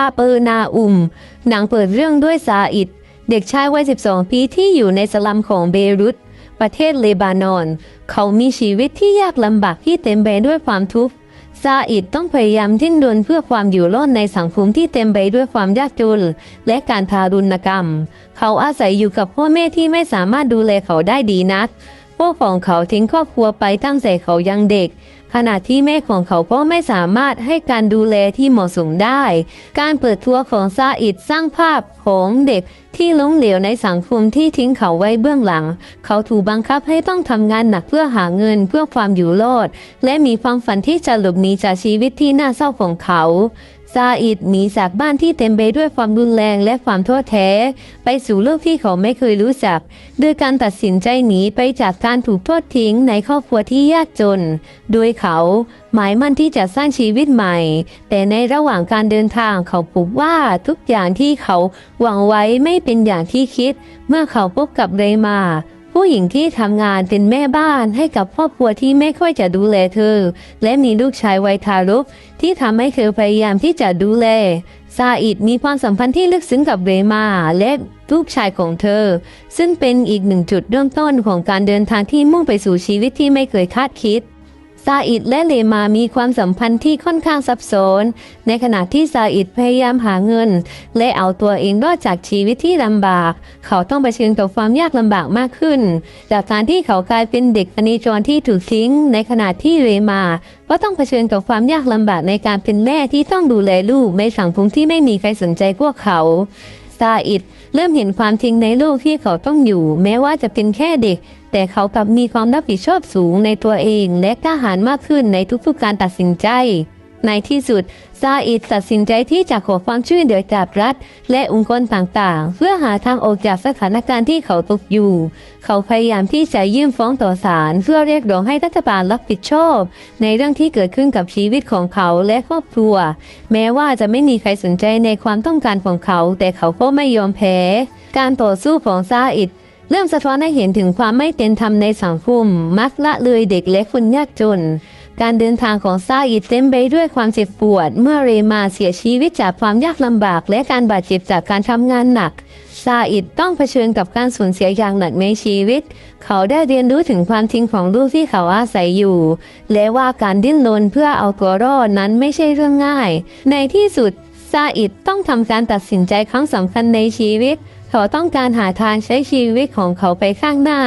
าเปอร์นาอุม หนังเปิดเรื่องด้วยซาอิด เด็กชายวัย 12 ปีที่อยู่ในสลัมของเบรุต ประเทศเลบานอน เขามีชีวิตที่ยากลำบากที่เต็มไปด้วยความทุกข์ซาอิดต้องพยายามทิ้นรนเพื่อความอยู่รอดในสังคมที่เต็มไปด้วยความยากจนและการทารุณกรรม เขาอาศัยอยู่กับพ่อแม่ที่ไม่สามารถดูแลเขาได้ดีนักพวกของเขาทิ้งครอบครัวไปตั้งแต่เขายังเด็ก ขณะที่แม่ของเขาก็ไม่สามารถให้การดูแลที่เหมาะสมได้ การเปิดทัวร์ของซาอิดสร้างภาพของเด็กที่ล้มเหลวในสังคมที่ทิ้งเขาไว้เบื้องหลัง เขาถูกบังคับให้ต้องทำงานหนักเพื่อหาเงินเพื่อความอยู่รอด และมีความฝันที่จะหลบหนีจากชีวิตที่น่าเศร้าของเขา ซาอิดหนีจากบ้านที่เต็มไปด้วยความรุนแรงและความท้อแท้ ไปสู่โลกที่เขาไม่เคยรู้จักด้วยการตัดสินใจหนีไปจากการถูกทอดทิ้งในครอบครัวที่ยากจน โดยเขาหมายมั่นที่จะสร้างชีวิตใหม่ แต่ในระหว่างการเดินทางเขาพบว่าทุกอย่างที่เขาหวังไว้ไม่เป็นอย่างที่คิด เมื่อเขาพบกับเรมา ผู้หญิงที่ทำงานเป็นแม่บ้านให้กับครอบครัวที่ไม่ค่อยจะดูแลเธอ และมีลูกชายวัยทารกที่ทำให้เธอพยายามที่จะดูแลซาอิดมีความสัมพันธ์ที่ลึกซึ้งกับเรมาและลูกชายของเธอ ซึ่งเป็นอีกหนึ่งจุดเริ่มต้นของการเดินทางที่มุ่งไปสู่ชีวิตที่ไม่เคยคาดคิด ซาอิดและเลมามีความสัมพันธ์ที่ค่อนข้างซับซ้อน ในขณะที่ซาอิดพยายามหาเงิน และเอาตัวเองรอดจากชีวิตที่ลำบาก เขาต้องเผชิญกับความยากลำบากมากขึ้น จากการที่เขากลายเป็นเด็กอนิจรที่ถูกทิ้ง ในขณะที่เรมาก็ต้องเผชิญกับความยากลำบากในการเป็นแม่ที่ต้องดูแลลูกในสังคมที่ไม่มีใครสนใจพวกเขาซาอิดเริ่มเห็นความจริงในโลกที่เขาต้องอยู่ แม้ว่าจะเป็นแค่เด็ก แต่เขากลับมีความรับผิดชอบสูงในตัวเองและกล้าหาญมากขึ้นในทุกๆการตัดสินใจ ในที่สุดซาอิดตัดสินใจที่จะขอความช่วยเหลือจากรัฐ และองค์กรต่างๆ เพื่อหาทางออกจากสถานการณ์ที่เขาตกอยู่ เขาพยายามที่จะยื่นฟ้องต่อศาลเพื่อเรียกร้องให้รัฐบาลรับผิดชอบ ในเรื่องที่เกิดขึ้นกับชีวิตของเขาและครอบครัว แม้ว่าจะไม่มีใครสนใจในความต้องการของเขา แต่เขาก็ไม่ยอมแพ้ การต่อสู้ของซาอิด เริ่มสะท้อนให้เห็นถึงความไม่เป็นธรรมในสังคมมักละเลยเด็กและคนยากจน การเดินทางของซาอิดเต็มไปด้วยความเจ็บปวด เมื่อเรมาเสียชีวิตจากความยากลำบาก และการบาดเจ็บจากการทำงานหนักซาอิดต้องเผชิญกับการสูญเสียอย่างหนักในชีวิต เขาได้เรียนรู้ถึงความจริงของลูกที่เขาอาศัยอยู่ และว่าการดิ้นรนเพื่อเอาตัวรอดนั้นไม่ใช่เรื่องง่าย ในที่สุดซาอิดต้องทำการตัดสินใจครั้งสำคัญในชีวิต เขาต้องการหาทางใช้ชีวิตของเขาไปข้างหน้า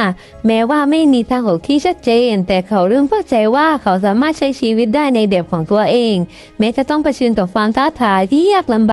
แม้ว่าไม่มีทางออกที่ชัดเจน แต่เขาเริ่มเข้าใจว่าเขาสามารถใช้ชีวิตได้ในแบบของตัวเอง แม้จะต้องเผชิญกับความท้าทายที่ยากลำบาก